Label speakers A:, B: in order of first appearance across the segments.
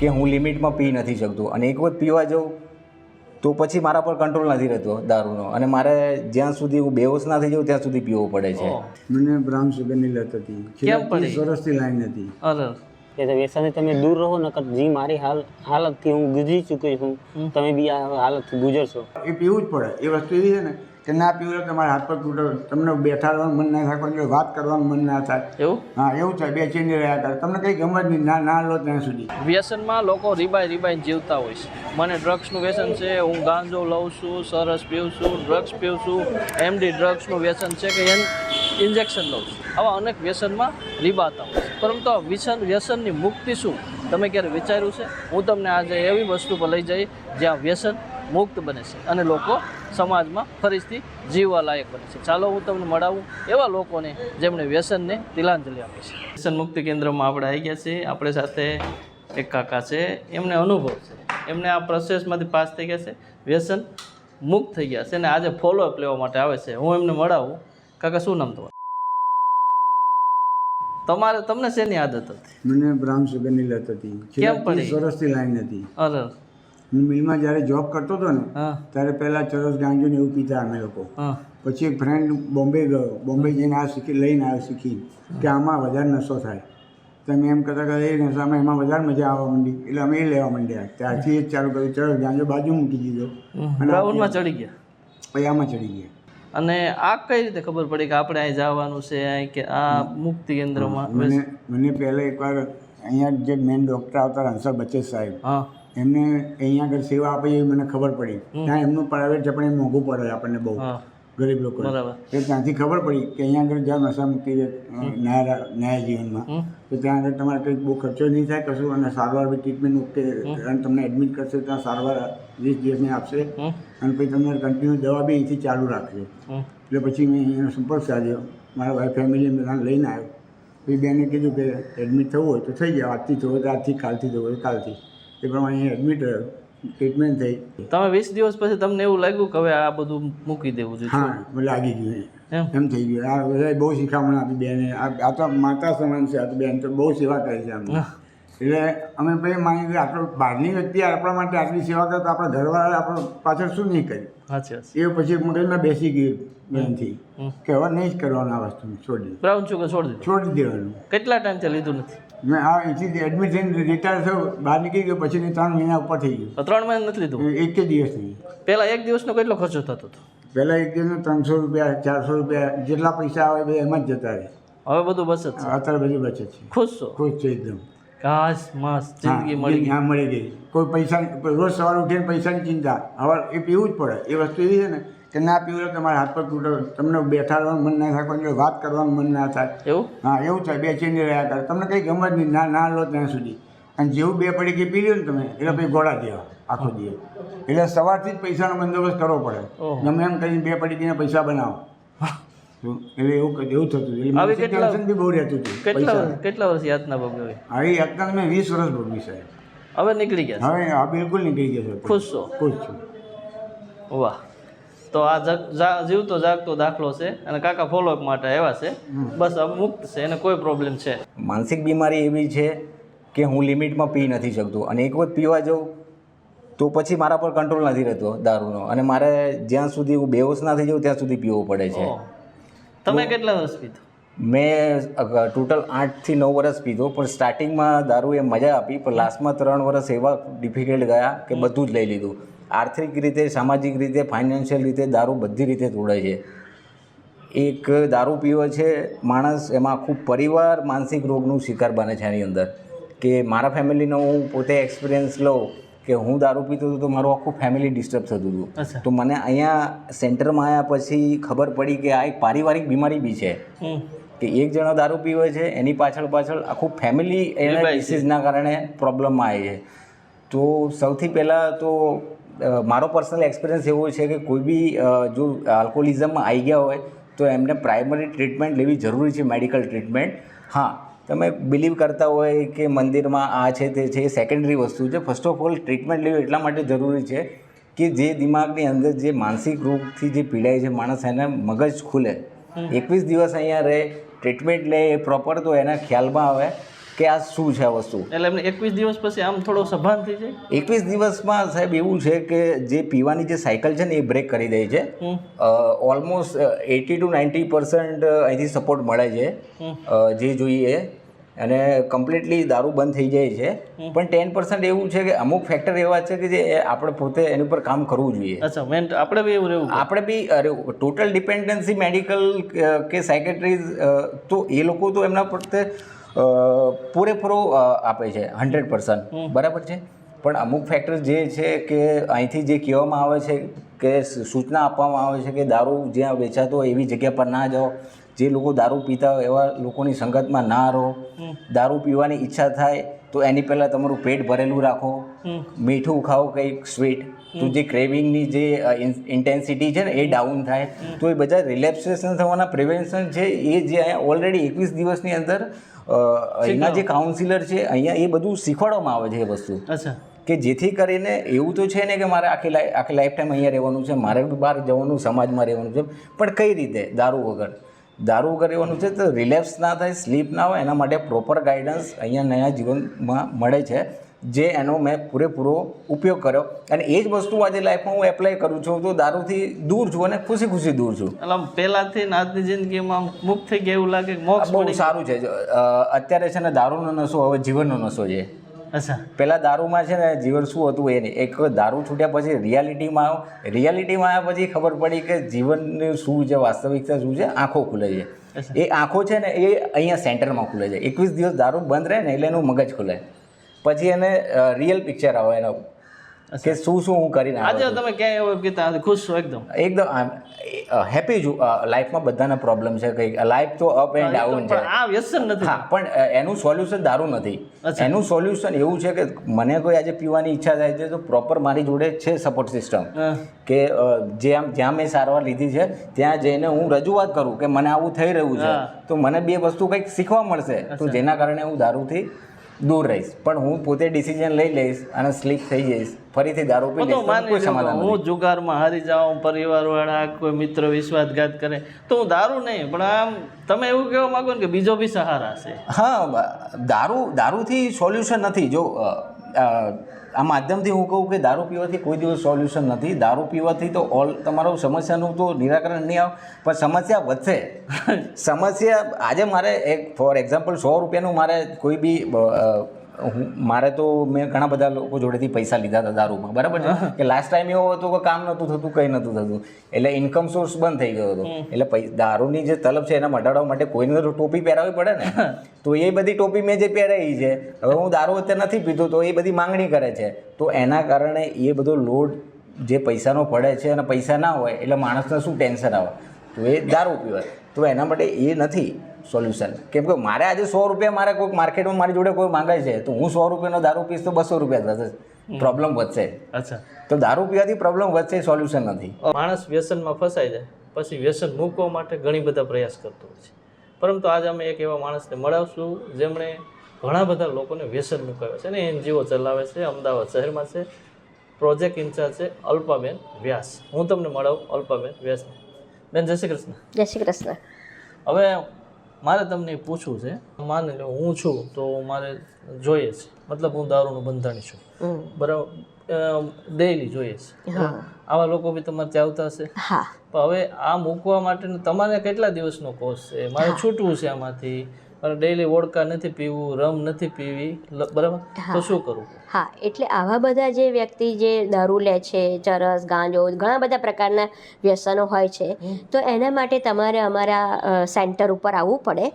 A: કે હું લિમિટમાં પી નથી શકતો અને એક વખત પીવા જાઉં તો પછી મારા પર કંટ્રોલ નથી રહેતો દારૂનો. અને મારે જ્યાં સુધી હું બેહોશ ના થઈ જાઉં ત્યાં સુધી પીવો પડે છે.
B: મને બ્રાઉન સુગરની લત હતી. વર્ષથી લાઈન હતી.
C: કે વ્યસનથી તમે દૂર રહો નકર જી મારી હાલ હાલતથી હું ગુજરી ચૂકી છું. તમે બી આ હાલતથી ગુજરશો.
B: એ પીવું જ પડે. એ વસ્તુ એવી છે ને કે ના પીવું તો તમારા હાથ પર તૂટે. તમને બેઠાડવાનું મન ના થાય કોઈ વાત કરવાનું મન ના થાય.
D: એવું?
B: હા એવું થાય. બે ચેન્જ રહ્યા કરે. તમને કંઈ ગમે જ નહીં. ના ના લો ત્યાં સુધી.
D: વ્યસનમાં લોકો રીબાઈ રીબાઈ જીવતા હોય છે. મને ડ્રગ્સનું વ્યસન છે હું ગાંજો લઉં છું સરસ પીઉં છું ડ્રગ્સ પીઉં છું એમડી ડ્રગ્સનું વ્યસન છે કે એન ઇન્જેક્શન લઉં છું. આવા અનેક વ્યસનમાં રીબાતા હોય છે. પરંતુ આ વ્યસન વ્યસનની મુક્તિ શું? તમે ક્યારે વિચાર્યું છે? હું તમને આજે એવી વસ્તુ પર લઈ જઈ જ્યાં વ્યસન મુક્ત બને છે અને લોકો સમાજમાં ફરીથી જીવવા લાયક બને છે. ચાલો હું તમને મળાવું એવા લોકોને જેમણે વ્યસનને તિલાંજલિ આપી છે. વ્યસન મુક્તિ કેન્દ્રમાં આપણે આવી ગયા છીએ. આપણે સાથે એક કાકા છે. એમને અનુભવ છે. એમને આ પ્રોસેસમાંથી પાસ થઈ ગયા છે. વ્યસન મુક્ત થઈ ગયા છે અને આજે ફોલોઅપ લેવા માટે આવે છે. હું એમને મળાવું. કાકા શું નામ તમારું? તમારે તમને શેની આદત હતી?
B: મને બ્રાઉન સુગરની લત હતી. કેમ
D: પડી?
B: વર્ષથી લાઈન હતી.
D: અરે
B: હું મિલમાં જ્યારે જોબ કરતો હતો ને ત્યારે પહેલાં ચરસ ગાંજો ને એવું પીતા અમે લોકો. પછી એક ફ્રેન્ડ બોમ્બે ગયો. બોમ્બે જઈને આ શીખી લઈને આવ્યો શીખી કે આમાં વધારે નશો થાય. તો અમે એમ કરતાં કરતા એ નશામાં એમાં વધારે મજા આવવા માંડી. એટલે અમે એ લેવા માંડ્યા. ત્યારથી એ ચાલુ કર્યું. ચરસ ગાંજો બાજુ મૂકી દીધો. અને
D: ચડી ગયા?
B: પછી આમાં ચડી ગયા.
D: અને આ કઈ રીતે ખબર પડી કે આપણે અહીં જવાનું છે અહીં કે આ મુક્તિ કેન્દ્રમાં
B: મને મને પહેલાં એકવાર અહીંયા જે મેન ડૉક્ટર આવતા હંસર બચેત સાહેબ
D: હા.
B: એમને અહીંયા આગળ સેવા આપે એવી મને ખબર પડી. ત્યાં એમનું પ્રાઇવેટ છે પણ એ મોંઘું પડે આપણને બહુ ગરીબ લોકો. એ ત્યાંથી ખબર પડી કે અહીંયા આગળ જ્યાં નશા મુક્તિ છે ન્યાય ન્યાય જીવનમાં તો ત્યાં આગળ તમારે કંઈક બહુ ખર્ચો નહીં થાય કશું અને સારવાર બી ટ્રીટમેન્ટ ઓકે અને તમને એડમિટ કરશે ત્યાં સારવાર વીસ દિવસની આપશે. અને પછી તમને કન્ટિન્યુ દવા બી અહીંથી ચાલુ રાખશે એટલે પછી મેં એનો સંપર્ક સાધ્યો. મારા વાઈફ ફેમિલી બધાને લઈને આવ્યો. પછી બેને કીધું કે એડમિટ થવું હોય તો થઈ જાય. આજથી થવું હોય તો આજથી કાલથી થવું હોય કાલથી. એ પ્રમાણે અહીં એડમિટ રહ્યો ટ્રીટમેન્ટ થઈ.
D: તમે વીસ દિવસ પછી તમને એવું લાગ્યું કે હવે આ બધું મૂકી દેવું જોઈએ?
B: હા લાગી ગયું
D: એમ.
B: થઈ ગયું. આ બધા બહુ શિખામણ આપી બેને. આ તો માતા સમાન છે આ તો બેન તો બહુ સેવા કરે છે અમને એટલે અમે ભાઈ માની કે આટલો બહારની વ્યક્તિ આપણા માટે આટલી સેવા કરે તો આપણા ઘરવાળા આપણે પાછળ શું નહીં કરી? એ પછી મગજમાં બેસી ગયું બેનથી. કે હવે નહીં જ કરવાનું આ વસ્તુ છોડી
D: બ્રાઉન શુગર છોડી દે
B: છોડી દેવાનું.
D: કેટલા ટાઈમથી લીધું નથી?
B: મેં હા અહીંથી એડમિટ થઈને રિટાયર થયો બહાર નીકળી ગયો પછી ત્રણ મહિના ઉપર થઈ
D: ગયું. ત્રણ મહિના નથી લીધું?
B: એક દિવસ થઈ
D: પહેલાં એક દિવસનો કેટલો ખર્ચો થતો હતો?
B: પહેલાં એક દિવસનો ત્રણસો રૂપિયા ચારસો રૂપિયા જેટલા પૈસા આવે એમાં જ જતા રહે.
D: હવે બધું બસ છે?
B: અત્યારે બધી બચત છે.
D: ખુશ છો?
B: ખુશ છે એકદમ.
D: ઘાસ મસ્ત જિંદગી મળી ગઈ.
B: મળી ગઈ. કોઈ પૈસા રોજ સવારે ઉઠીને પૈસાની ચિંતા. હવે એ પીવું જ પડે. એ વસ્તુ એવી છે ને કે ના પીવું તો તમારા હાથ પર તૂટે. તમને બેઠાડવાનું મન ના થાય કોઈ વાત કરવાનું મન ના થાય.
D: એવું?
B: હા એવું થાય બે ચેન્જ રહ્યા કરે. તમને કંઈ ગમે જ નહીં ના ના લો ત્યાં સુધી. અને જેવું બે પડી કે પી લ્યો ને તમે એટલે પછી ગોળા દેવા આખો દિવસ. એટલે સવારથી જ પૈસાનો બંદોબસ્ત કરવો પડે. ગમે એમ કરીને બે પડી કીને પૈસા બનાવો. એટલે એવું એવું થતું એટલે ટેન્શન બી બહુ રહેતું હતું
D: કેટલા કેટલા વર્ષ યાતના ભોગવી
B: હવે? યાતના મેં વીસ વર્ષ ભોગવી સાહેબ
D: હવે નીકળી ગયા
B: હવે હા બિલકુલ નીકળી ગયો છે.
D: ખુશ છો?
B: ખુશ છું.
D: વાહ. તો આ જીવતો જાગતો દાખલો છે અને કાકા ફોલોઅપ માટે આવ્યા છે. બસ મુક્ત છે એને કોઈ પ્રોબ્લેમ છે.
A: માનસિક બીમારી એવી છે કે હું લિમિટમાં પી નથી શકતો અને એક વખત પીવા જાઉં તો પછી મારા પર કંટ્રોલ નથી રહેતો દારૂનો. અને મારે જ્યાં સુધી હું બેહોશ ના થઈ જાઉં ત્યાં સુધી પીવો પડે છે.
D: તમે કેટલા વર્ષ પીધો?
A: મેં ટોટલ આઠથી નવ વર્ષ પીધો પણ સ્ટાર્ટિંગમાં દારૂ એ મજા આપી પણ લાસ્ટમાં ત્રણ વર્ષ એવા ડિફિકલ્ટ ગયા કે બધું જ લઈ લીધું. આર્થિક રીતે સામાજિક રીતે ફાઇનાન્શિયલ રીતે દારૂ બધી રીતે તોડે છે. એક દારૂ પીવો છે માણસ એમાં આખું પરિવાર માનસિક રોગનું શિકાર બને છે એની અંદર. કે મારા ફેમિલીનો હું પોતે એક્સપિરિયન્સ લઉં કે હું દારૂ પીતો હતો તો મારું આખું ફેમિલી ડિસ્ટર્બ થતું હતું. તો મને અહીંયા સેન્ટરમાં આવ્યા પછી ખબર પડી કે આ એક પારિવારિક બીમારી બી છે. કે એક જણો દારૂ પીવે છે એની પાછળ પાછળ આખું ફેમિલી એના ડિસીઝના કારણે પ્રોબ્લમમાં આવી છે. તો સૌથી પહેલાં તો મારો પર્સનલ એક્સપિરિયન્સ એવો છે કે કોઈ બી જો આલ્કોહોલિઝમમાં આવી ગયા હોય તો એમને પ્રાઇમરી ટ્રીટમેન્ટ લેવી જરૂરી છે મેડિકલ ટ્રીટમેન્ટ હા તમે બિલીવ કરતા હોય કે મંદિરમાં આ છે તે છે એ સેકન્ડરી વસ્તુ છે. ફર્સ્ટ ઓફ ઓલ ટ્રીટમેન્ટ લેવી એટલા માટે જરૂરી છે કે જે દિમાગની અંદર જે માનસિક રોગથી જે પીડાય છે માણસ એને મગજ ખુલે. એકવીસ દિવસ અહીંયા રહે ટ્રીટમેન્ટ લે એ પ્રોપર તો એના ખ્યાલમાં આવે. કે આ શું છે વસ્તુ?
D: એટલે એમને એકવીસ દિવસ પછી આમ થોડો સભાન થઈ જાય.
A: એકવીસ દિવસમાં સાહેબ એવું છે કે જે પીવાની જે સાયકલ છે ને એ બ્રેક કરી દે છે. Almost eighty two ninety percent અહીંથી સપોર્ટ મળે છે. જે જોઈએ. અને કમ્પ્લીટલી દારૂ બંધ થઈ જાય છે. પણ ટેન પર્સન્ટ એવું છે કે અમુક ફેક્ટર એવા છે કે જે આપણે પોતે એની ઉપર કામ કરવું જોઈએ.
D: અચ્છા મેન આપણે બી એવું રહેવું
A: આપણે બી અરે ટોટલ ડિપેન્ડન્સી મેડિકલ કે સાયકેટ્રીઝ તો એ લોકો તો એમના પ્રત્યે અ, પૂરેપૂરો આપે છે હંડ્રેડ પર્સન્ટ. બરાબર છે? પણ અમુક ફેક્ટર્સ જે છે કે અહીંથી જે કહેવામાં આવે છે કે સૂચના આપવામાં આવે છે કે દારૂ જ્યાં વેચાતો હોય એવી જગ્યા પર ના જાઓ. જે લોકો દારૂ પીતા હોય એવા લોકોની સંગતમાં ના રહો. દારૂ પીવાની ઈચ્છા થાય તો એની પહેલાં તમારું પેટ ભરેલું રાખો. મીઠું ખાઓ કંઈક સ્વીટ તો જે ક્રેવિંગની જે ઇન્ટેન્સિટી છે ને એ ડાઉન થાય. તો એ બધા રિલેક્સેશન થવાના પ્રિવેન્શન છે. એ જે અહીંયા ઓલરેડી એકવીસ દિવસની અંદર અહીંના જે કાઉન્સિલર છે અહીંયા એ બધું શીખવાડવામાં આવે છે એ વસ્તુ.
D: અચ્છા.
A: કે જેથી કરીને એવું તો છે ને કે મારે આખી લાઈ આખી લાઈફ ટાઈમ અહીંયા રહેવાનું છે મારે બી બહાર જવાનું સમાજમાં રહેવાનું છે પણ કઈ રીતે? દારૂ વગર. દારૂ વગર રહેવાનું છે તો રિલેક્સ ના થાય સ્લીપ ના હોય એના માટે પ્રોપર ગાઈડન્સ અહીંયા નયા જીવનમાં મળે છે. જે એનો મેં પૂરેપૂરો ઉપયોગ કર્યો. અને એ જ વસ્તુ આજે લાઈફમાં હું એપ્લાય કરું છું તો દારૂથી દૂર છું અને ખુશી ખુશી દૂર છું.
D: એટલે પહેલાંથી આજની જિંદગીમાં મુક્ત થઈ ગયા એવું લાગે મોક્ષ
A: બહુ સારું છે. અત્યારે છે ને દારૂનો નશો હવે જીવનનો નશો છે.
D: અચ્છા.
A: પહેલાં દારૂમાં છે ને જીવન શું હતું એ નહીં. એક દારૂ છૂટ્યા પછી રિયાલિટીમાં આવ્યો રિયાલિટીમાં આવ્યા પછી ખબર પડી કે જીવનનું શું છે વાસ્તવિકતા શું છે આંખો ખુલે છે. એ આંખો છે ને એ અહીંયા સેન્ટરમાં ખુલે છે. એકવીસ દિવસ દારૂ બંધ રહે ને એટલે એનું મગજ ખુલે. પછી એને રિયલ પિક્ચર આવે એના. કે શું શું હું કરીને
D: આજે તમે ક્યાંય એવું કીધા ખુશ છો એકદમ?
A: એકદમ હેપી છું. લાઈફમાં બધાના પ્રોબ્લેમ છે કંઈક. લાઈફ તો અપ એન્ડ ડાઉન છે.
D: આ વ્યસન નથી.
A: હા પણ એનું સોલ્યુશન દારૂ નથી. એનું સોલ્યુશન એવું છે કે મને કોઈ આજે પીવાની ઈચ્છા થાય છે તો પ્રોપર મારી જોડે છે સપોર્ટ સિસ્ટમ
D: કે
A: જે આમ જ્યાં મેં સારવાર લીધી છે ત્યાં જઈને હું રજૂઆત કરું કે મને આવું થઈ રહ્યું છે. તો મને બે વસ્તુ કંઈક શીખવા મળશે. તો જેના કારણે હું દારૂથી દૂર રહીશ. પણ હું પોતે ડિસિઝન લઈ લઈશ અને સ્લીપ થઈ જઈશ. ફરીથી દારૂ પી લઈશ
D: હું જુગારમાં હારી જાઉં પરિવારવાળા કોઈ મિત્ર વિશ્વાસઘાત કરે તો હું દારૂ નહીં પણ આમ તમે એવું કહેવા માંગો ને કે બીજો બી સહારા છે
A: હા દારૂ દારૂથી સોલ્યુશન નથી. જો આ માધ્યમથી હું કહું કે દારૂ પીવાથી કોઈ દિવસ સોલ્યુશન નથી. દારૂ પીવાથી તો ઓલ તમારો સમસ્યાનું તો નિરાકરણ નહીં આવે. પણ સમસ્યા વધશે. સમસ્યા આજે મારે એક ફોર એક્ઝામ્પલ સો રૂપિયાનું મારે કોઈ બી હું મારે તો મેં ઘણા બધા લોકો જોડેથી પૈસા લીધા હતા દારૂમાં બરાબર છે? કે લાસ્ટ ટાઈમ એવો હતો કે કામ નહોતું થતું કંઈ નહોતું થતું. એટલે ઇન્કમ સોર્સ બંધ થઈ ગયો હતો. એટલે દારૂની જે તલબ છે એને મટાડવા માટે કોઈને તો ટોપી પહેરાવી પડે ને? તો એ બધી ટોપી મેં જે પહેરાવી છે હવે હું દારૂ અત્યારે નથી પીતો તો એ બધી માંગણી કરે છે. તો એના કારણે એ બધો લોડ જે પૈસાનો પડે છે અને પૈસા ના હોય એટલે માણસને શું ટેન્શન આવે? તો એ દારૂ પીવાય. તો એના માટે એ નથી. સોલ્યુશન. કેમ કે મારે આજે સો રૂપિયા મારે કોઈક માર્કેટમાં મારી જોડે કોઈ માંગે છે તો હું સો રૂપિયાનો દારૂ પીશ તો બસો રૂપિયા થશે. પ્રોબ્લેમ વધશે.
D: અચ્છા.
A: તો દારૂ પીવાથી પ્રોબ્લેમ વધશે સોલ્યુશન નથી.
D: માણસ વ્યસનમાં ફસાઈ જાય પછી વ્યસન મૂકવા માટે ઘણી બધા પ્રયાસ કરતો હોય છે. પરંતુ આજે અમે એક એવા માણસને મળાવશું જેમણે ઘણા બધા લોકોને વ્યસન મુકાવ્યા છે અને એનજીઓ ચલાવે છે અમદાવાદ શહેરમાં છે પ્રોજેક્ટ ઇન્ચાર્જ છે અલ્પાબેન વ્યાસ. હું તમને મળાવું અલ્પાબેન વ્યાસને. બેન જય શ્રી કૃષ્ણ.
E: જય શ્રી કૃષ્ણ.
D: હવે મારે તમને પૂછવું છે. માની લો હું છું તો મારે જોઈએ છે. મતલબ હું દારૂનું બંધાણી છું. બરાબર? ડેઈલી જોઈએ છે. આવા લોકો બી તમારે ત્યાં આવતા હશે? હવે આ મૂકવા માટે તમારે કેટલા દિવસનો કોર્સ છે? મારે છૂટવું છે આમાંથી. મારે ડેઈલી વોડકા નથી પીવું રમ નથી પીવી બરાબર? તો શું કરવું?
E: હા એટલે આવા બધા જે વ્યક્તિ જે દારૂ લે છે ચરસ ગાંજો ઘણા બધા પ્રકારના વ્યસનો હોય છે તો એના માટે તમારે અમારા સેન્ટર ઉપર આવવું પડે.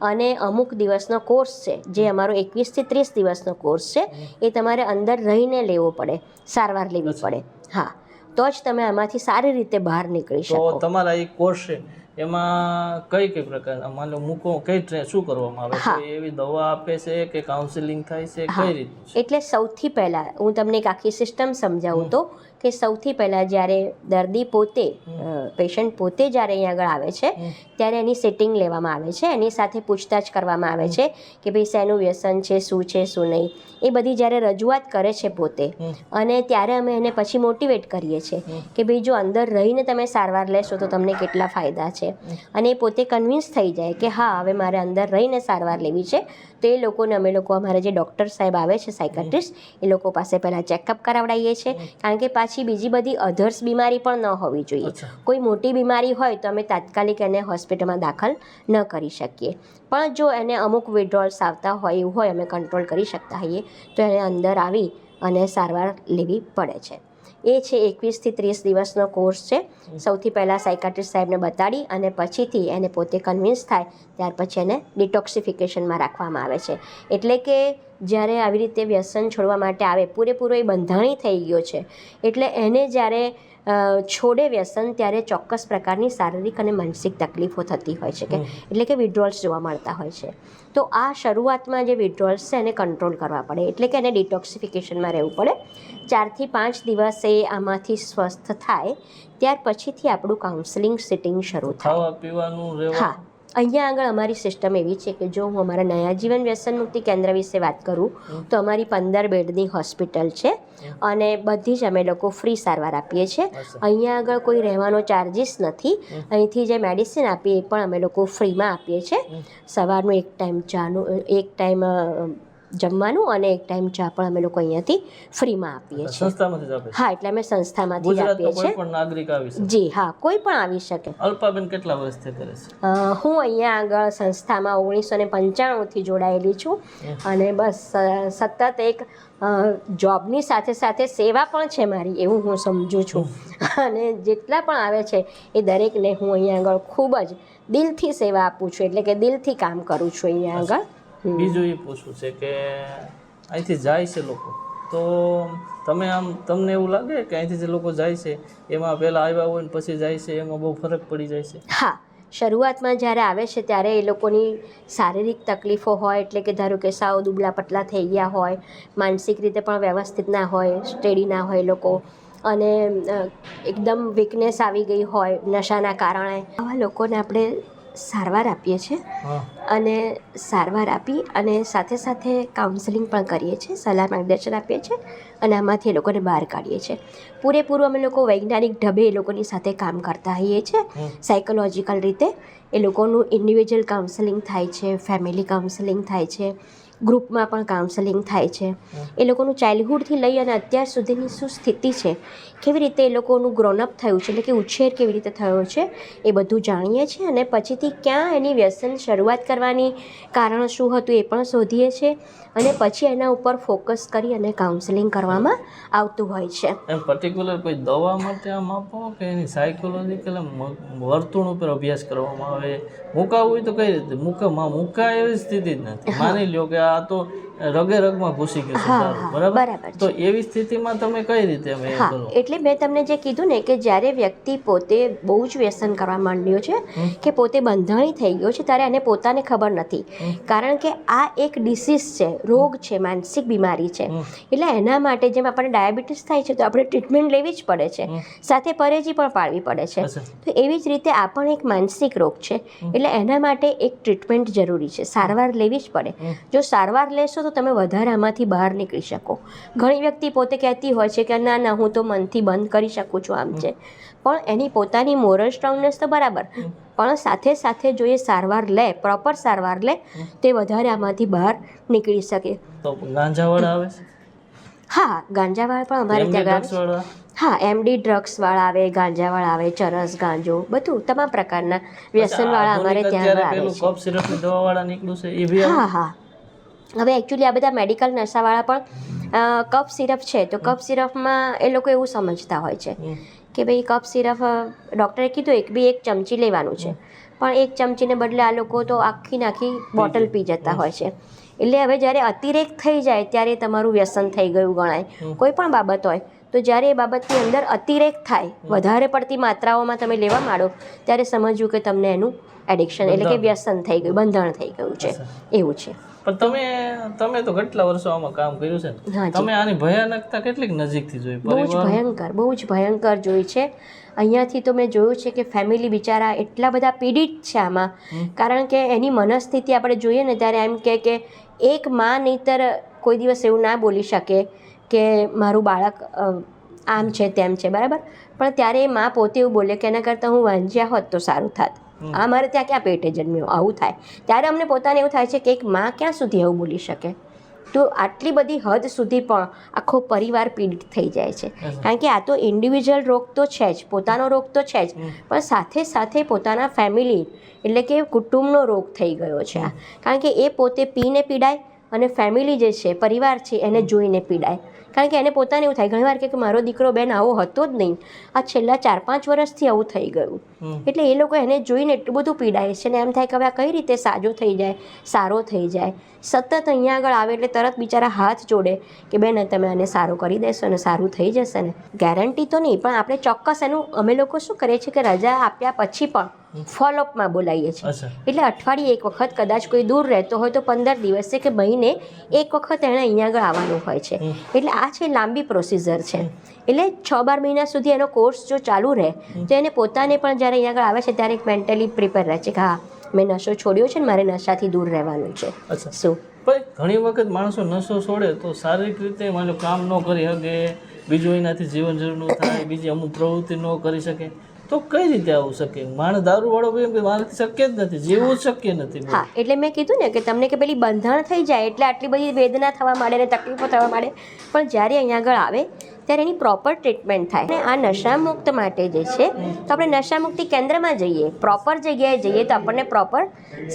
E: અને અમુક દિવસનો કોર્સ છે જે અમારો એકવીસથી ત્રીસ દિવસનો કોર્સ છે એ તમારે અંદર રહીને લેવો પડે સારવાર લેવી પડે. હા. તો જ તમે આમાંથી સારી રીતે બહાર નીકળી શકો.
D: તમારા એ કોર્સ છે એમાં કઈ કઈ પ્રકાર માની લો મૂકો કઈ ટ્રે શું કરવામાં આવે? છે એવી દવા આપે છે કે કાઉન્સેલિંગ થાય છે? કઈ રીતે
E: એટલે સૌથી પહેલા હું તમને એક આખી સિસ્ટમ સમજાવું તો કે સૌથી પહેલાં જ્યારે દર્દી પોતે પેશન્ટ પોતે જ્યારે અહીં આગળ આવે છે ત્યારે એની સેટિંગ લેવામાં આવે છે. એની સાથે પૂછતાછ કરવામાં આવે છે કે ભાઈ શેનું વ્યસન છે શું છે શું નહીં. એ બધી જ્યારે રજૂઆત કરે છે પોતે અને ત્યારે અમે એને પછી મોટિવેટ કરીએ છીએ કે ભાઈ જો અંદર રહીને તમે સારવાર લેશો તો તમને કેટલા ફાયદા છે. અને એ પોતે કન્વિન્સ થઈ જાય કે હા હવે મારે અંદર રહીને સારવાર લેવી છે. તો એ લોકોને અમે લોકો અમારા જે ડૉક્ટર સાહેબ આવે છે સાયકાટ્રિસ્ટ એ લોકો પાસે પહેલાં ચેકઅપ કરાવડાવીએ છીએ કારણ કે પાછી બીજી બધી અધર્સ બીમારી પણ ન હોવી જોઈએ. કોઈ મોટી બીમારી હોય તો અમે તાત્કાલિક એને હોસ્પિટલમાં દાખલ ન કરી શકીએ. પણ જો એને અમુક વિડ્રોલ્સ આવતા હોય એવું હોય અમે કંટ્રોલ કરી શકતા હોઈએ તો એને અંદર આવી અને સારવાર લેવી પડે છે. એ છે એકવીસથી ત્રીસ દિવસનો કોર્સ છે. સૌથી પહેલાં સાયકાટ્રિસ્ટ સાહેબને બતાડી અને પછીથી એને પોતે કન્વિન્સ થાય ત્યાર પછી એને ડિટોક્સિફિકેશનમાં રાખવામાં આવે છે. એટલે કે જ્યારે આવી રીતે વ્યસન છોડવા માટે આવે પૂરેપૂરો એ બંધાણી થઈ ગયો છે. એટલે એને જ્યારે છોડે વ્યસન ત્યારે ચોક્કસ પ્રકારની શારીરિક અને માનસિક તકલીફો થતી હોય છે કે એટલે કે વિડ્રોલ્સ જોવા મળતા હોય છે. તો આ શરૂઆતમાં જે વિડ્રોલ્સ છે એને કંટ્રોલ કરવા પડે. એટલે કે એને ડિટોક્સિફિકેશનમાં રહેવું પડે. ચારથી પાંચ દિવસ એ આમાંથી સ્વસ્થ થાય ત્યાર પછીથી આપણું કાઉન્સેલિંગ સિટિંગ શરૂ થાય. હા. અહીંયા આગળ અમારી સિસ્ટમ એવી છે કે જો હું અમારા નયા જીવન વ્યસન મુક્તિ કેન્દ્ર વિશે વાત કરું તો અમારી પંદર બેડની હોસ્પિટલ છે અને બધી જ અમે લોકો ફ્રી સારવાર આપીએ છીએ. અહીંયા આગળ કોઈ રહેવાનો ચાર્જિસ નથી. અહીંથી જે મેડિસિન આપીએ એ પણ અમે લોકો ફ્રીમાં આપીએ છીએ. સવારનું એક ટાઈમ ચાનું એક ટાઈમ જમવાનું અને એક ટાઈમ ચા પણ અમે લોકો અહીંયાથી ફ્રીમાં આપીએ છીએ. હા એટલે અમે સંસ્થામાંથી આપીએ છીએ.
D: પણ નાગરિક આવી શકે?
E: જી હા કોઈ પણ આવી શકે.
D: અલ્પાબેન કેટલા વર્ષથી કરે છે?
E: હું અહીંયા આગળ સંસ્થામાં ઓગણીસો ને પંચાણુંથી જોડાયેલી છું અને બસ સતત એક જોબની સાથે સાથે સેવા પણ છે મારી એવું હું સમજું છું. અને જેટલા પણ આવે છે એ દરેકને હું અહીંયા આગળ ખૂબ જ દિલથી સેવા આપું છું એટલે કે દિલથી કામ કરું છું અહીંયા આગળ.
D: બીજું એ પૂછવું છે કે અહીંથી જાય છે લોકો. તો તમે આમ તમને એવું લાગે કે અહીંથી જે લોકો જાય છે એમાં પહેલાં આવ્યા હોય ને પછી જાય છે એમાં બહુ ફરક પડી જાય છે?
E: હા શરૂઆતમાં જ્યારે આવે છે ત્યારે એ લોકોની શારીરિક તકલીફો હોય એટલે કે ધારો કે સાવ દુબળા પતલા થઈ ગયા હોય માનસિક રીતે પણ વ્યવસ્થિત ના હોય સ્ટેડી ના હોય લોકો અને એકદમ વીકનેસ આવી ગઈ હોય નશાના કારણે. આવા લોકોને આપણે સારવાર આપીએ છીએ અને સારવાર આપી અને સાથે સાથે કાઉન્સેલિંગ પણ કરીએ છીએ સલાહ માર્ગદર્શન આપીએ છીએ અને આમાંથી એ લોકોને બહાર કાઢીએ છીએ. પૂરેપૂરું અમે લોકો વૈજ્ઞાનિક ઢબે એ લોકોની સાથે કામ કરતા હોઈએ છીએ. સાયકોલોજીકલ રીતે એ લોકોનું ઇન્ડિવિજ્યુઅલ કાઉન્સેલિંગ થાય છે ફેમિલી કાઉન્સેલિંગ થાય છે ગ્રુપમાં પણ કાઉન્સેલિંગ થાય છે. એ લોકોનું ચાઇલ્ડહુડથી લઈ અને અત્યાર સુધીની શું સ્થિતિ છે કેવી રીતે એ લોકોનું ગ્રોનઅપ થયું છે એટલે કે ઉછેર કેવી રીતે થયો છે એ બધું જાણીએ છીએ અને પછીથી ક્યાં એની વ્યસન શરૂઆત કરવાની કારણ શું હતું એ પણ શોધીએ છીએ અને પછી એના ઉપર ફોકસ કરી અને કાઉન્સેલિંગ કરવામાં આવતું હોય છે.
D: એમ પર્ટિક્યુલર કોઈ દવા માટે આમ આપો કે એની સાયકોલોજીકલ વર્તુણ ઉપર અભ્યાસ કરવામાં આવે? મૂકાવું હોય તો કઈ રીતે? મુકામાં મૂકા એવી સ્થિતિ જ નથી. માની લ્યો કે આ તો રગે રગમાં ઘૂસી ગયું છે દારૂ, બરાબર? તો એવી સ્થિતિમાં તમે કઈ રીતે એ
E: હા
D: કરો?
E: એટલે મેં તમને જે કીધું ને કે જ્યારે વ્યક્તિ પોતે બહુ જ વ્યસન કરવા માંડ્યો છે કે પોતે બંધાણી થઈ ગયો છે ત્યારે એને પોતાને ખબર નથી. કારણ કે આ એક ડિસીઝ છે રોગ છે માનસિક બીમારી છે. એટલે એના માટે જેમ આપણને ડાયાબિટીસ થાય છે તો આપણે ટ્રીટમેન્ટ લેવી જ પડે છે. સાથે પરેજી પણ પાડવી પડે છે.
D: અચ્છા.
E: તો એવી જ રીતે આ પણ એક માનસિક રોગ છે. એટલે એના માટે એક ટ્રીટમેન્ટ જરૂરી છે. સારવાર લેવી જ પડે. જો સારવાર લેશો તો તમે વધારે આમાંથી બહાર નીકળી શકો. ઘણી વ્યક્તિ પોતે કહેતી હોય છે કે ના ના હું તો મનથી બંધ કરી શકું છું આમ છે. પણ એની પોતાની મોરલ સ્ટ્રોંગનેસ તો બરાબર. પણ સાથે સાથે જો એ સારવાર લે પ્રોપર સારવાર લે તે વધારે આમાંથી બહાર નીકળી શકે.
D: તો ગાંજાવાળા આવે
E: હા ગાંજાવાળા પણ અમારે ત્યાં હા એમડી ડ્રગ્સવાળા આવે ગાંજાવાળા આવે ચરસ ગાંજો બધું તમામ પ્રકારના વ્યસનવાળા અમારે ત્યાં આવે છે? હા હા. હવે એકચ્યુઅલી આ બધા મેડિકલ નશાવાળા પણ કફ સિરપ છે. તો કફ સિરપમાં એ લોકો એવું સમજતા હોય છે કે ભાઈ કફ સિરપ ડૉક્ટરે કીધું એક બી એક ચમચી લેવાનું છે. પણ એક ચમચીને બદલે આ લોકો તો આખી નાખી બોટલ પી જતા હોય છે. એટલે હવે જ્યારે અતિરેક થઈ જાય ત્યારે તમારું વ્યસન થઈ ગયું ગણાય. કોઈ પણ બાબત હોય તો જ્યારે એ બાબતની અંદર અતિરેક થાય વધારે પડતી માત્રાઓમાં તમે લેવા માંડો ત્યારે સમજવું કે તમને એનું એડિક્શન એટલે કે વ્યસન થઈ ગયું બંધારણ થઈ ગયું છે. એવું છે.
D: પણ તમે તમે તો કેટલા વર્ષો આમાં કામ કર્યું છે? તમે આની ભયાનકતા કેટલીક નજીકથી જોઈ
E: બહુ જ ભયંકર બહુ જ ભયંકર જોઈ છે. અહીંયાથી તો મેં જોયું છે કે ફેમિલી બિચારા એટલા બધા પીડિત છે આમાં. કારણ કે એની મનસ્થિતિ આપણે જોઈએ ને ત્યારે એમ કે એક માં નહીતર કોઈ દિવસ એવું ના બોલી શકે. કે મારું બાળક આમ છે તેમ છે બરાબર? પણ ત્યારે એ મા પોતે એવું બોલે કે એના કરતાં હું વાંચ્યા હોત તો સારું થાત. આ મારે ત્યાં ક્યાં પેટે જન્મ્યો? આવું થાય. ત્યારે અમને પોતાને એવું થાય છે કે એક મા ક્યાં સુધી આવું બોલી શકે? તો આટલી બધી હદ સુધી પણ આખો પરિવાર પીડિત થઈ જાય છે. કારણ કે આ તો ઇન્ડિવિજ્યુઅલ રોગ તો છે જ પોતાનો રોગ તો છે જ. પણ સાથે સાથે પોતાના ફેમિલી એટલે કે કુટુંબનો રોગ થઈ ગયો છે આ. કારણ કે એ પોતે પીને પીડાય અને ફેમિલી જે છે પરિવાર છે એને જોઈને પીડાય. કારણ કે એને પોતાને એવું થાય ઘણીવાર કે મારો દીકરો બેન આવો હતો જ નહીં. આ છેલ્લા ચાર પાંચ વર્ષથી આવું થઈ ગયું. એટલે એ લોકો એને જોઈને એટલું બધું પીડાય છે ને એમ થાય કે હવે આ કઈ રીતે સાજો થઈ જાય સારો થઈ જાય. સતત અહીંયા આગળ આવે એટલે તરત બિચારા હાથ જોડે કે બેન તમે આને સારો કરી દેશો અને સારું થઈ જશે ને. ગેરંટી તો નહીં પણ આપણે ચોક્કસ એનું અમે લોકો શું કરીએ છીએ કે રજા આપ્યા પછી પણ ફોલોઅપમાં બોલાવીએ છીએ. એટલે અઠવાડિયે એક વખત કદાચ કોઈ દૂર રહેતો હોય તો પંદર દિવસે કે મહિને એક વખત એણે અહીંયા આગળ આવવાનું હોય છે. એટલે આ છે લાંબી પ્રોસિજર છે. એટલે છ બાર મહિના સુધી એનો કોર્સ જો ચાલુ રહે તો એને પોતાને પણ જ્યારે અહીંયા આગળ આવે છે ત્યારે એક મેન્ટલી પ્રિપેર રહે છે કે હા મેં નશો છોડ્યો છે ને મારે નશાથી દૂર રહેવાનું છે. શું?
D: પણ ઘણી વખત માણસો નશો છોડે તો શારીરિક રીતે માનો કામ ન કરી શકે બીજું એનાથી જીવન જરૂર થાય બીજી અમુક પ્રવૃત્તિ ન કરી શકે. તો કઈ રીતે આવું શકે? માણસ દારૂ વાળો એમ કે મારાથી શક્ય જ નથી જીવવું શક્ય નથી
E: હા એટલે મેં કીધું ને કે તમને કે પેલી બંધાણ થઈ જાય એટલે આટલી બધી વેદના થવા માંડે ને તકલીફો થવા માંડે પણ જ્યારે અહીંયા આગળ આવે ત્યારે એની પ્રોપર ટ્રીટમેન્ટ થાય. અને આ નશામુક્ત માટે જે છે તો આપણે નશામુક્તિ કેન્દ્રમાં જઈએ પ્રોપર જગ્યાએ જઈએ તો આપણને પ્રોપર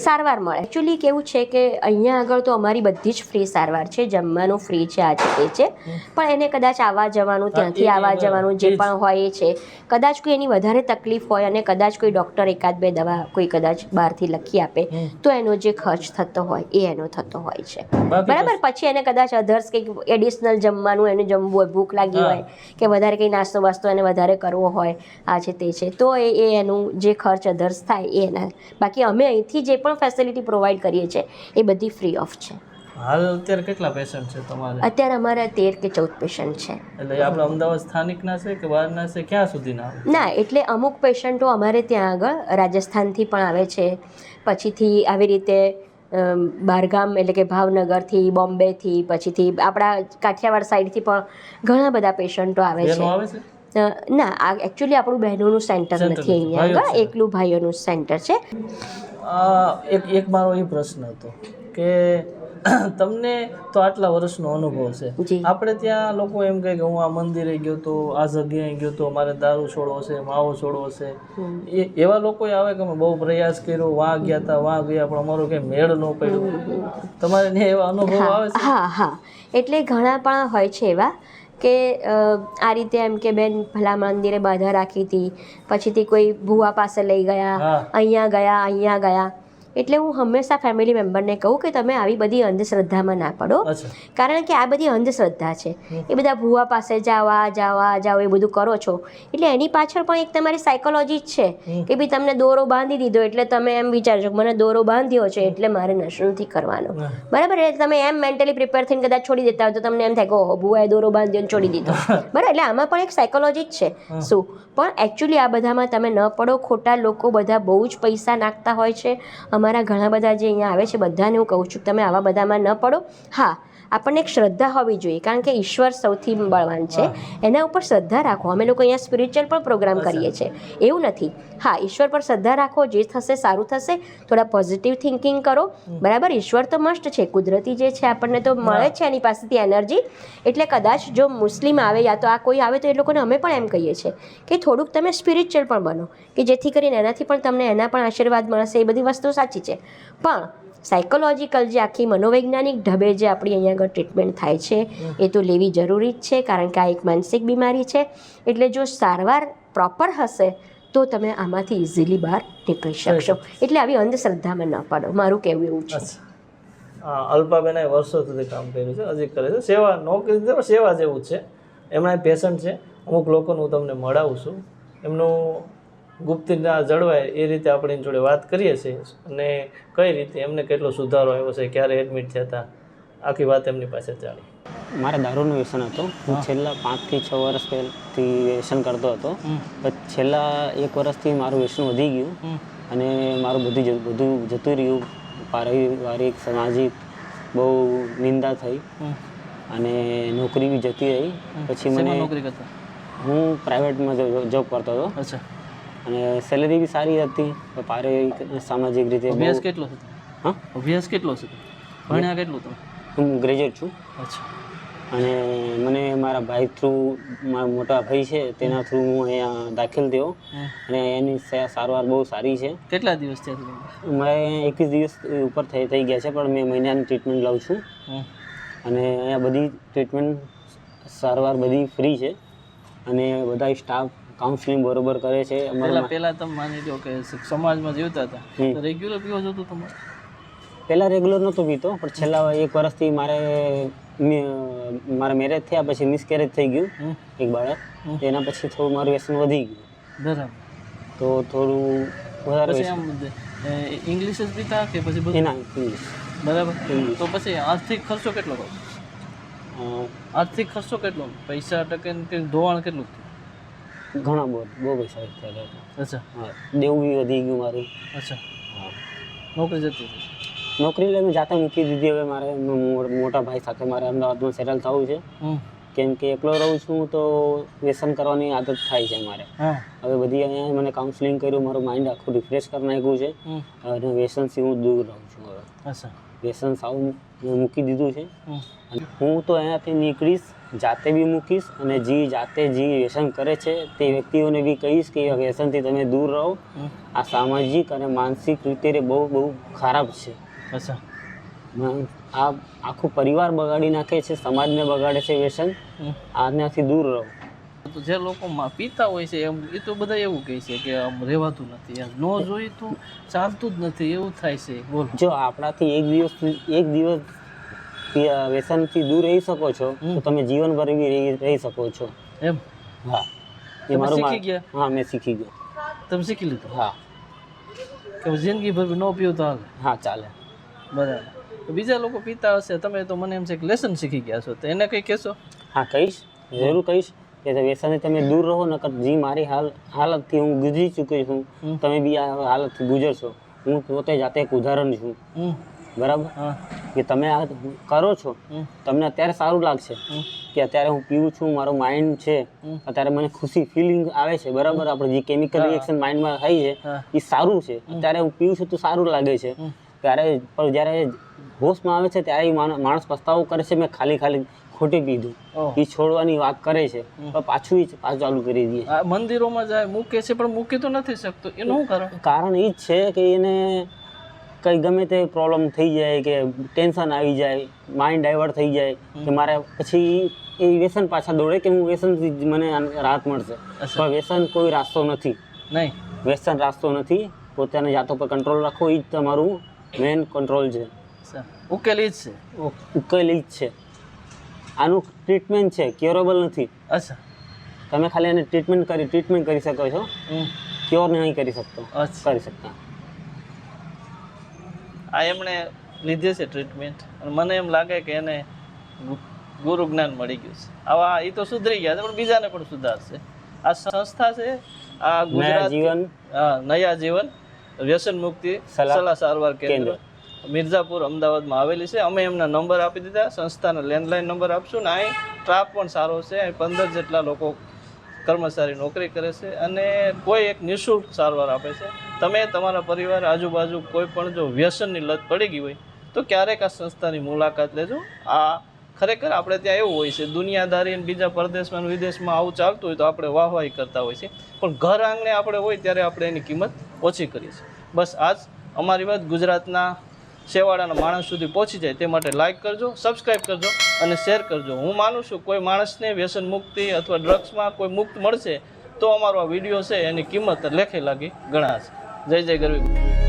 E: સારવાર મળે. એકચ્યુઅલી કેવું છે કે અહીંયા આગળ તો અમારી બધી જ ફ્રી સારવાર છે જમવાનું ફ્રી છે આ છે તે છે. પણ એને કદાચ આવવા જવાનું ત્યાંથી આવવા જવાનું જે પણ હોય એ છે. કદાચ કોઈ એની વધારે તકલીફ હોય અને કદાચ કોઈ ડૉક્ટર એકાદ બે દવા કોઈ કદાચ બહારથી લખી આપે તો એનો જે ખર્ચ થતો હોય એ એનો થતો હોય છે. બરાબર? પછી એને કદાચ અધર્સ કંઈક એડિશનલ જમવાનું એને જમવું હોય ભૂખ લાગી. હોય કે વધારે કંઈ નાસ્તો વાસ્તો એને વધારે કરવો હોય આ છે તે છે. તો એ એ એનું જે ખર્ચ અધર્સ થાય એ એના. બાકી અમે અહીંથી જે પણ ફેસિલિટી પ્રોવાઈડ કરીએ છીએ એ બધી ફ્રી ઓફ છે.
D: હાલ અત્યારે કેટલા પેશન્ટ છે તમારે?
E: અત્યારે અમારા તેર કે ચૌદ પેશન્ટ છે.
D: એટલે આપણે અમદાવાદ સ્થાનિકના છે કે બહારના છે? ક્યાં સુધીના?
E: ના એટલે અમુક પેશન્ટો અમારે ત્યાં આગળ રાજસ્થાનથી પણ આવે છે. પછીથી આવી રીતે બહારગામ એટલે કે ભાવનગરથી બોમ્બેથી પછીથી આપણા કાઠિયાવાડ સાઈડથી પણ ઘણા બધા પેશન્ટો આવે છે. ના આ એકચ્યુઅલી આપણું બહેનોનું સેન્ટર નથી અહીંયા આગળ એકલું ભાઈઓનું સેન્ટર છે.
D: એક એક મારો એ પ્રશ્ન હતો કે તમને તો આટલા વર્ષનો અનુભવ છે. આપણે ત્યાં લોકો એમ કહે કે હું આ મંદિરે ગયો તો આ જગ્યાએ ગયો તો મારે દારૂ છોડવો છે માવો છોડવો છે. એ એવા લોકો આવે કે અમે બહુ પ્રયાસ કર્યો વાં ગયા હતા વાં ગયા પણ અમારો કંઈ મેળ ન પડ્યો. તમારે ને એવા અનુભવ આવે છે?
E: હા હા. એટલે ઘણા પણ હોય છે એવા કે આ રીતે એમ કે બેન ભલા મંદિરે બાધા રાખી હતી પછીથી કોઈ ભૂવા પાસે લઈ ગયા અહીંયા ગયા અહીંયા ગયા. એટલે હું હંમેશા ફેમિલી મેમ્બરને કહું કે તમે આવી બધી અંધશ્રદ્ધામાં ના પડો. કારણ કે આ બધી અંધશ્રદ્ધા છે. એ બધા ભૂવા પાસે જાવા જાવા જાઓ એ બધું કરો છો. એટલે એની પાછળ પણ એક તમારી સાયકોલોજી જ છે કે ભાઈ તમને દોરો બાંધી દીધો એટલે તમે એમ વિચારજો કે મને દોરો બાંધ્યો છે એટલે મારે નશો નથી કરવાનો. બરાબર? એટલે તમે એમ મેન્ટલી પ્રિપેર થઈને કદાચ છોડી દેતા હોય તો તમને એમ થાય કે ઓહો ભૂવાએ દોરો બાંધ્યો છોડી દીધો. બરાબર? એટલે આમાં પણ એક સાયકોલોજી જ છે. શું? પણ એકચ્યુઅલી આ બધામાં તમે ન પડો. ખોટા લોકો બધા બહુ જ પૈસા નાખતા હોય છે. અમારા ઘણા બધા જે અહીંયા આવે છે, બધાને હું કહું છું તમે આવા બધામાં ન પડો. હા આપણને એક શ્રદ્ધા હોવી જોઈએ કારણ કે ઈશ્વર સૌથી બળવાન છે. એના ઉપર શ્રદ્ધા રાખો. અમે લોકો અહીંયા સ્પિરિચ્યુઅલ પણ પ્રોગ્રામ કરીએ છીએ. એવું નથી. હા ઈશ્વર પર શ્રદ્ધા રાખો જે થશે સારું થશે. થોડા પોઝિટિવ થિંકિંગ કરો. બરાબર? ઈશ્વર તો મસ્ટ છે. કુદરતી જે છે આપણને તો મળે જ છે એની પાસેથી એનર્જી એટલે કદાચ જો મુસ્લિમ આવે યા તો આ કોઈ આવે તો એ લોકોને અમે પણ એમ કહીએ છીએ કે થોડુંક તમે સ્પિરિચ્યુઅલ પણ બનો કે જેથી કરીને એનાથી પણ તમને એના પણ આશીર્વાદ મળશે. એ બધી વસ્તુ સાચી છે. પણ સાયકોલોજીકલ જે આખી મનોવૈજ્ઞાનિક ઢબે જે આપણી અહીંયા આગળ ટ્રીટમેન્ટ થાય છે એ તો લેવી જરૂરી જ છે કારણ કે આ એક માનસિક બીમારી છે. એટલે જો સારવાર પ્રોપર હશે તો તમે આમાંથી ઇઝીલી બહાર નીકળી શકશો. એટલે આવી અંધશ્રદ્ધામાં ન પડો. મારું કહેવું એવું છે.
D: અલ્પાબેન હા વર્ષો સુધી કામ કર્યું છે હજી કરે છે. સેવા નોકરી સેવા જેવું છે. એમના પેશન્ટ છે. અમુક લોકોનું હું તમને મળાવું છું. એમનું ગુપ્તતા જળવાય એ રીતે આપણે એની જોડે વાત કરીએ છીએ અને કઈ રીતે એમને કેટલો સુધારો આવ્યો છે ક્યારે એડમિટ થયા હતા આખી વાત એમની પાસે ચાલી
C: મારે દારૂનું વ્યસન હતું. હું છેલ્લા પાંચથી છ વર્ષ પહેલાંથી વ્યસન કરતો હતો. પણ છેલ્લા એક વર્ષથી મારું વ્યસન વધી ગયું અને મારું બધું બધું જતું રહ્યું. પારિવારિક સામાજિક બહુ નિંદા થઈ અને નોકરી બી જતી રહી. પછી મને
D: નોકરી
C: હું પ્રાઇવેટમાં જોબ કરતો હતો.
D: અચ્છા.
C: અને સેલેરી બી સારી હતી. પારિવારિક સામાજિક રીતે
D: અભ્યાસ કેટલો છે
C: હા?
D: અભ્યાસ કેટલો છે? ભણ્યા કેટલું તમે
C: હું ગ્રેજ્યુએટ છું.
D: અચ્છા.
C: અને મને મારા ભાઈ થ્રુ મારા મોટા ભાઈ છે તેના થ્રુ હું અહીંયા દાખલ થયો. અને એની સારવાર બહુ સારી છે.
D: કેટલા દિવસ થયા તમને
C: મેં એકવીસ દિવસ ઉપર થઈ થઈ ગયા છે પણ મેં મહિનાની ટ્રીટમેન્ટ લઉં છું. અને અહીંયા બધી ટ્રીટમેન્ટ સારવાર બધી ફ્રી છે. અને બધા સ્ટાફ કાઉન્સલિંગ બરોબર કરે છે
D: પહેલા પહેલાં તમે માની લો કે સમાજમાં જીવતા હતા. તો રેગ્યુલર પીવો છો તો તમારે?
C: પહેલાં રેગ્યુલર નહોતો પીતો પણ છેલ્લા એક વર્ષથી મારે મારા મેરેજ થયા પછી મિસકેરેજ થઈ ગયું એક બાળક. એના પછી થોડું મારું વ્યસન વધી ગયું.
D: બરાબર.
C: તો થોડું વધારે
D: ઇંગ્લિશ જ પીતા કે પછી બધું?
C: ના ઇંગ્લિશ
D: બરાબર. તો પછી આર્થિક ખર્ચો કેટલો આર્થિક ખર્ચો કેટલો? પૈસા ટકે ધોવાણ કેટલું?
C: ઘણા બહુ બહુ પૈસા થયેલા હતા
D: અચ્છા.
C: હા. દેવું બી વધી ગયું મારું.
D: અચ્છા.
C: હા.
D: નોકરી જતી હતી.
C: નોકરી લઈને જાતે મૂકી દીધી હવે મારે. મોટા ભાઈ સાથે મારે અમદાવાદમાં સેટલ થવું છે. કેમ કે એકલો રહું છું તો વ્યસન કરવાની આદત થાય છે મારે. હવે બધી અહીંયા મને કાઉન્સલિંગ કર્યું મારું માઇન્ડ આખું રિફ્રેશ કરી નાખ્યું છે. અને વ્યસનથી હું દૂર રહું છું હવે. વ્યસન સાવ મૂકી દીધું છે. હું તો અહીંયાથી નીકળીશ જાતે બી મૂકીશ અને જે જાતે જે વ્યસન કરે છે તે વ્યક્તિઓને બી કહીશ કે વ્યસનથી તમે દૂર રહો. આ સામાજિક અને માનસિક રીતે બહુ બહુ ખરાબ છે.
D: અચ્છા.
C: આ આખું પરિવાર બગાડી નાખે છે સમાજને બગાડે છે વ્યસન. આનાથી દૂર રહો.
D: તો જે લોકો માં પીતા હોય છે એમ એ તો બધા એવું કહે છે કે આમ રહેવાતું નથી એમ ન જોઈ તો ચાલતું જ નથી એવું થાય છે. બોલ.
C: જો આપણાથી એક દિવસ એક દિવસ વ્યસનથી દૂર રહી શકો છો તો તમે જીવનભર બી રહી શકો છો.
D: એમ?
C: હા. એ મારું
D: શીખી ગયા?
C: હા મેં શીખી ગયો.
D: તમે શીખી લીધું?
C: હા.
D: કે જિંદગીભર ન પીવું તો
C: હા ચાલે.
D: બરાબર. બીજા લોકો પીતા હશે તમે તો મને એમ છે કે લેસન શીખી ગયા છો. તો એને કંઈ કહેશો?
C: હા કહીશ. જરૂર કહીશ કે વ્યસનથી તમે દૂર રહો નકર જે મારી હાલ હાલતથી હું ગુજરી ચૂકી છું. તમે બી આ હાલતથી ગુજરશો હું પોતે જાતે એક ઉદાહરણ છું. બરાબર? કે તમે આ કરો છો. તમને અત્યારે સારું લાગશે કે અત્યારે હું પીવું છું મારું માઇન્ડ છે. અત્યારે મને ખુશી ફિલિંગ આવે છે. બરાબર? આપણે જે કેમિકલ રિએક્શન માઇન્ડમાં થાય છે એ સારું છે. અત્યારે હું પીવું છું તો સારું લાગે છે. ત્યારે પણ જ્યારે હોશમાં આવે છે ત્યારે માણસ પસ્તાવો કરે છે મેં ખાલી ખાલી ખોટી પીધું. એ છોડવાની વાત કરે છે. પણ પાછું જ પાછું ચાલુ કરી
D: દઈએ મંદિરોમાં જાય મૂકે છે પણ મૂકી તો નથી શકતો. એનું કારણ?
C: કારણ એ જ છે કે એને કંઈ ગમે તે પ્રોબ્લેમ થઈ જાય કે ટેન્શન આવી જાય માઇન્ડ ડાયવર્ટ થઈ જાય કે મારે પછી એ વ્યસન પાછા દોડે કે હું વ્યસનથી મને રાહત મળશે. પણ વ્યસન કોઈ રાસ્તો નથી.
D: નહીં.
C: વ્યસન રાસ્તો નથી. પોતાની જાતો પર કંટ્રોલ રાખો એ જ તમારું મેઇન કંટ્રોલ છે.
D: ઉકેલ જ છે.
C: ઉકેલી જ છે. આનું ટ્રીટમેન્ટ છે ક્યોરેબલ નથી.
D: અચ્છા.
C: તમે ખાલી એને ટ્રીટમેન્ટ કરી ટ્રીટમેન્ટ કરી શકો છો. ક્યોર નહીં કરી શકતો. કરી શકતા.
D: આ એમણે લીધે છે ટ્રીટમેન્ટ અને મને એમ લાગે કે એને ગુરુ જ્ઞાન મળી ગયું છે. આવા એ તો સુધરી ગયા છે પણ બીજાને પણ સુધારશે. આ સંસ્થા છે આ ગુજરાત
C: જીવન
D: નયા જીવન વ્યસન મુક્તિ
C: સલાહ
D: સારવાર કેન્દ્ર. મિર્ઝાપુર અમદાવાદમાં આવેલી છે. અમે એમના નંબર આપી દીધા. સંસ્થાના લેન્ડલાઇન નંબર આપશું ને અહીં સ્ટાફ પણ સારો છે. અહીં પંદર જેટલા લોકો કર્મચારી નોકરી કરે છે અને કોઈ એક નિઃશુલ્ક સારવાર આપે છે. તમે તમારા પરિવાર, આજુબાજુ કોઈ પણ જો વ્યસનની લત પડી ગઈ હોય તો ક્યારેક આ સંસ્થાની મુલાકાત લેજો. આ ખરેખર આપણે ત્યાં એવું હોય છે, દુનિયાદારી બીજા પરદેશમાં વિદેશમાં આવું ચાલતું હોય તો આપણે વાહવાહી કરતા હોય છે. પણ ઘર આંગણે આપણે હોય ત્યારે આપણે એની કિંમત ઓછી કરીએ છીએ. બસ આજ અમારી વાત ગુજરાતના છેવાડાના માણસ સુધી પહોંચી જાય તે માટે લાઇક કરજો સબસ્ક્રાઈબ કરજો અને શેર કરજો. હું માનું છું કોઈ માણસને વ્યસન મુક્તિ અથવા ડ્રગ્સમાં કોઈ મુક્ત મળશે તો અમારો આ વીડિયો છે એની કિંમત લેખે લાગી ગણાશે. જય જય ગરવી